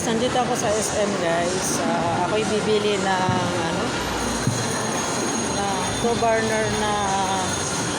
guys, nandito ako sa SM guys. Ah, ako'y bibili ng ano na two burner na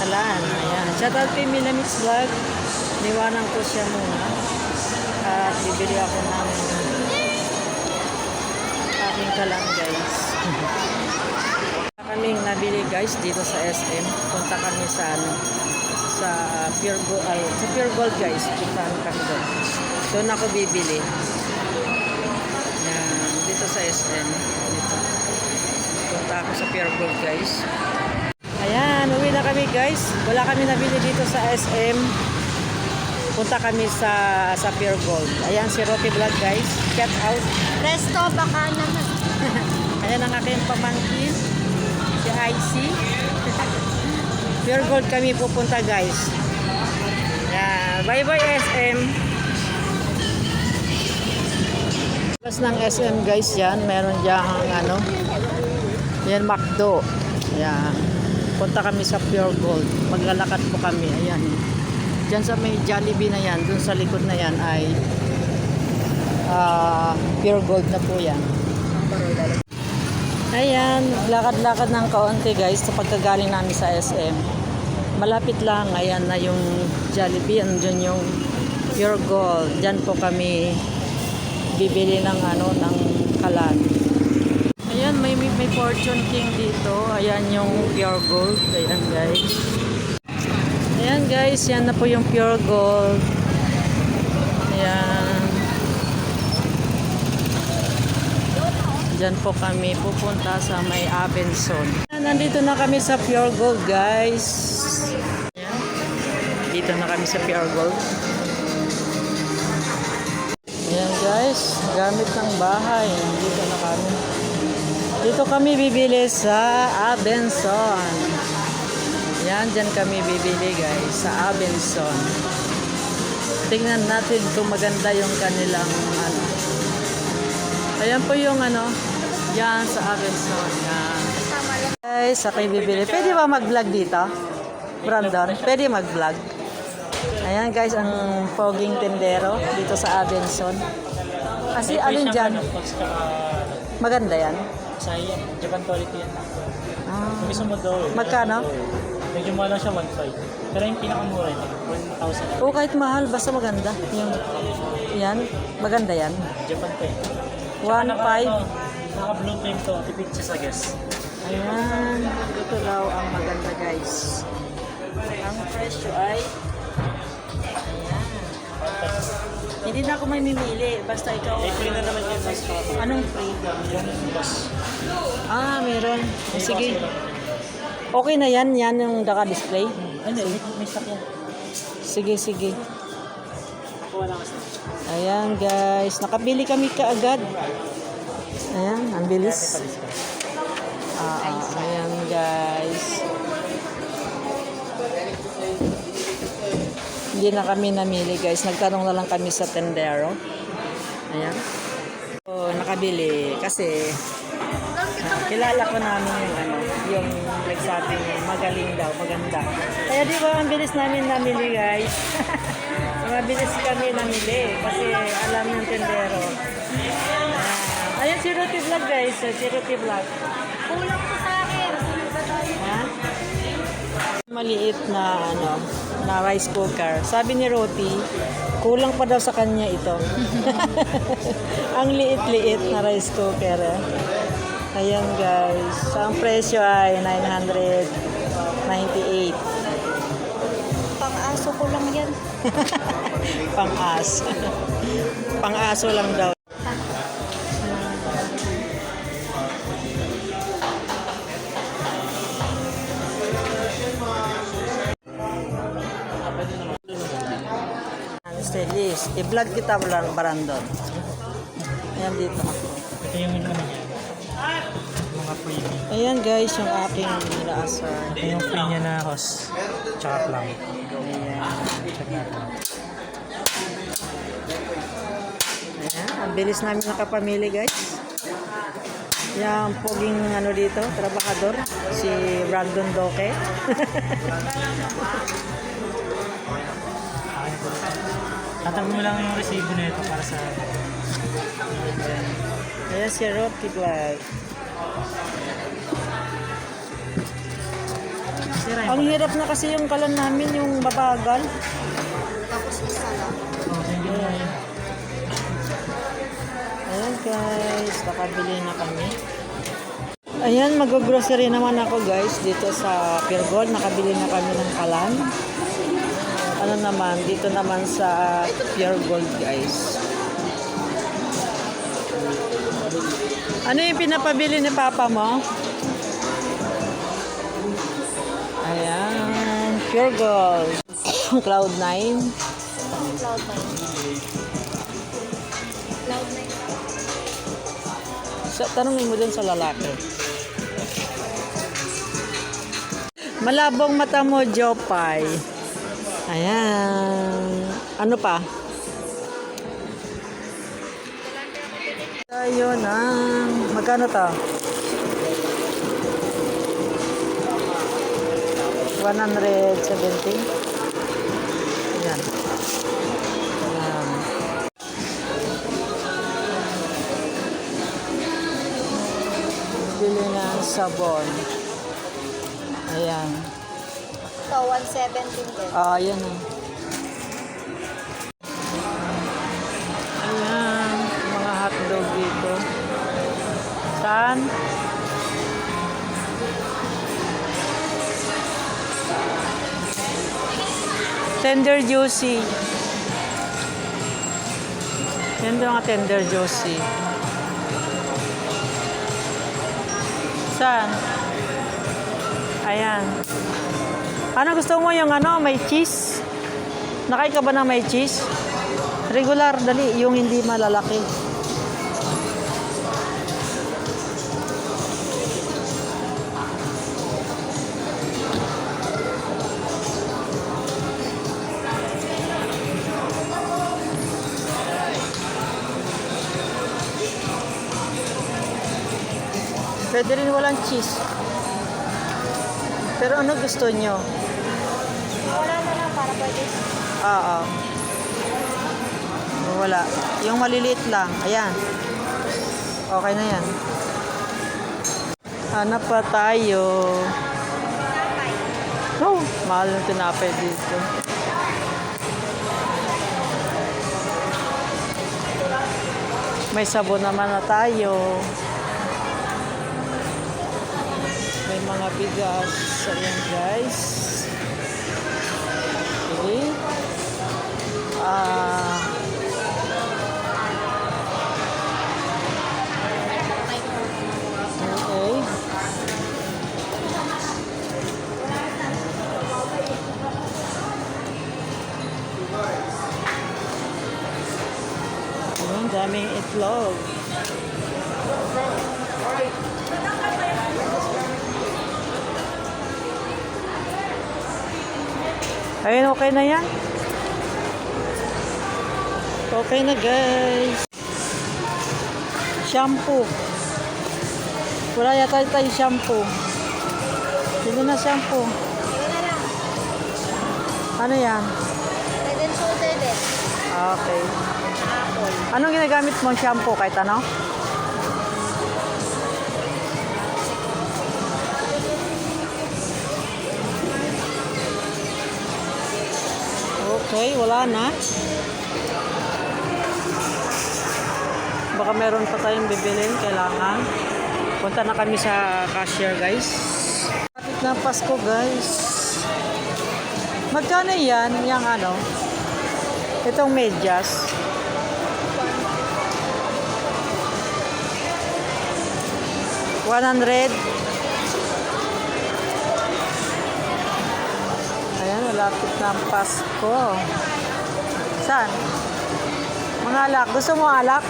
kalan. Ayan. Shout out kay Milamix Vlog. Niwanan ko siya muna. At bibili ako ng aking kalan guys. kaming nabili guys dito sa SM. Punta kami sa ano sa Pure Gold, ay, sa Pure Gold guys. Puntahan kami doon. Doon ako bibili. Sa SM. Dito. Punta ako sa Pure Gold guys. Ayan, uwi na kami guys. Wala kami nabili dito sa SM. Punta kami sa sa Pure Gold. Ayan si Rocky Vlog guys. Check out. Resto, baka naman. Ayan ang aking pamangkin. Si IC. Pure Gold kami pupunta guys. Yan. Bye bye SM. Labas ng SM guys yan. Meron diyang ano. Yan McDo. Yan. Punta kami sa Pure Gold. Maglalakad po kami. Ayan. Diyan sa may Jollibee na yan. Dun sa likod na yan ay ah, Pure Gold na po yan. Ayan, lakad-lakad ng kaunti guys sa pagkagaling namin sa SM. Malapit lang, ayan na yung Jollibee, andun yung Pure Gold. Diyan po kami bibili ng ano, ng kalan. Ayan, may, may, Fortune King dito. Ayan yung Pure Gold. Ayan guys. Ayan guys, yan na po yung Pure Gold. Ayan. Diyan po kami pupunta sa may Abenson. Nandito na kami sa Pure Gold, guys. Ayan. Dito na kami sa Pure Gold. Guys. Gamit ng bahay. Dito na kami. Dito kami bibili sa Abenson. Yan, dyan kami bibili, guys. Sa Abenson. Tingnan natin kung maganda yung kanilang ano, Ayan po yung ano, yan sa Abenson. Yan. Guys, ako'y bibili. Pwede ba mag-vlog dito? Brandon, pwede mag-vlog. Ayan guys, ang foging tendero dito sa Abenson. Kasi alin dyan? Maganda yan. Saya, Japan quality yan. Ah, Kung gusto mo daw, eh, magkano? medyo mahal siya 1.5. Pero yung pinakamura ito, 1,000. O kahit mahal, basta maganda. Yung, yan, maganda yan. Japan pa eh. 1.5. Naka blue flame to, tipid siya sa gas. Ayan, ito daw ang maganda guys. Ang presyo ay Hindi na ako may mimili, basta ikaw. Eh, free na naman yun sa shop. Anong free? Yung. Ah, meron. O, sige. Okay na yan, yan yung naka-display. Ano, may, may stock yan. Sige, sige. Ayan guys, nakabili kami kaagad. Ayan, ang bilis. Ah, ah, Hindi na kami namili guys. Nagtanong na lang kami sa tendero. Ayan. So, nakabili kasi ah, kilala ko namin yung ano, yung nagsabi niya, magaling daw, maganda. Kaya di ba ang bilis namin namili guys. Mabilis kami namili kasi alam yung tendero. Ah, ayun si Ruti Vlog guys, si Ruti Vlog. Kulang Maliit na ano, na rice cooker. Sabi ni Roti, kulang pa daw sa kanya ito. ang liit-liit na rice cooker. eh. Ayan guys. So, ang presyo ay 998. Pang-aso ko lang yan. Pang-aso. Pang-aso lang daw. Liz, i-vlog kita lang barandon. Ayan dito. Ito yung ano niya. Mga freebie. Ayan guys, yung aking inaasar. Ito yung free niya na host. Tsaka plum. Ayan. Check natin. Ayan, ang bilis namin nakapamili guys. Yung poging ano dito, trabahador, si Brandon Doke. Tatagin mo lang yung resibo na ito para sa Ayan si Rocky. Sira Ang hirap na kasi yung kalan namin, yung mabagal. Tapos isa lang. Ayan. Ayan guys, nakabili na kami. Ayan, mag-grocery naman ako guys dito sa Pure Gold. Nakabili na kami ng kalan. Ano naman, dito naman sa Pure Gold guys. Ano yung pinapabili ni Papa mo? Ayan, Pure Gold. Cloud9. Cloud nine. Cloud nine. Sa, tanongin mo dun sa lalaki. Malabong mata mo, Jopay. Ayan. Ano pa? Ayun ang... Magkano to? 170. Ayan. Ayan. Bili ng sabon. Ayan. Ito, 117 din. Ah, ayan o. Ayan, mga hotdog dito. Saan? Tender juicy. Yan daw mga tender juicy. Saan? Ayan. Ano gusto mo yung ano, may cheese? Nakain ka ba ng may cheese? Regular, dali, yung hindi malalaki. Pwede rin walang cheese. Pero ano gusto nyo? Wala na lang para pwede. Oo. Wala. Yung maliliit lang. Ayan. Okay na yan. Hanap pa tayo. Oh, mahal ng tinapay dito. May sabon naman na tayo. May mga bigas. Ayan guys. Ah. okay. Daming itlog. Ayun, okay na yan. Okay na guys. Shampoo. Wala yata tayo shampoo. Dito na shampoo. Ano yan? Head and shoulder. Okay. Anong ginagamit mong shampoo kahit ano? Okay, wala na. Baka meron pa tayong bibilin, kailangan. Punta na kami sa cashier, guys. Kapit na Pasko, guys. Magkano yan, yung ano? Itong medyas. One hundred. Ayan, malapit na ang Pasko. Saan? Mga alak. Gusto mo alak?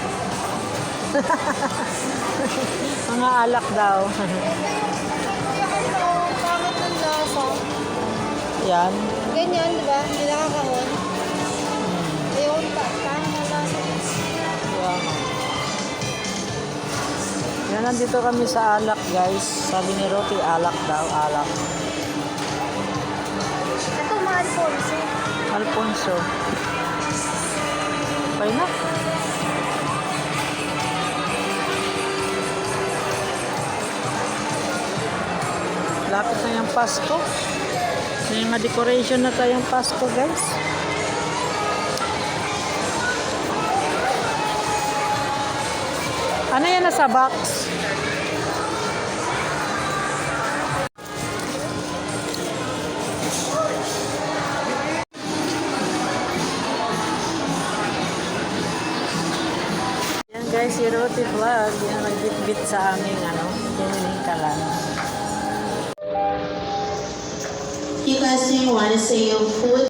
Mga alak daw. Pangit ng lasa. Yan. Ganyan, di ba? Hindi nakakahon. Ayun, pa- pangit ng lasa. Wow. Yan, nandito kami sa alak, guys. Sabi ni Rocky, alak daw, alak. Ito, mahal po. Alfonso. Okay na. Lapit na yung Pasko. May mga decoration na tayong Pasko, guys. Ano yan nasa box? Yan guys, si Roti Vlog, yan nagbitbit sa aming ano, hinihingkalan. You guys, passing one o foot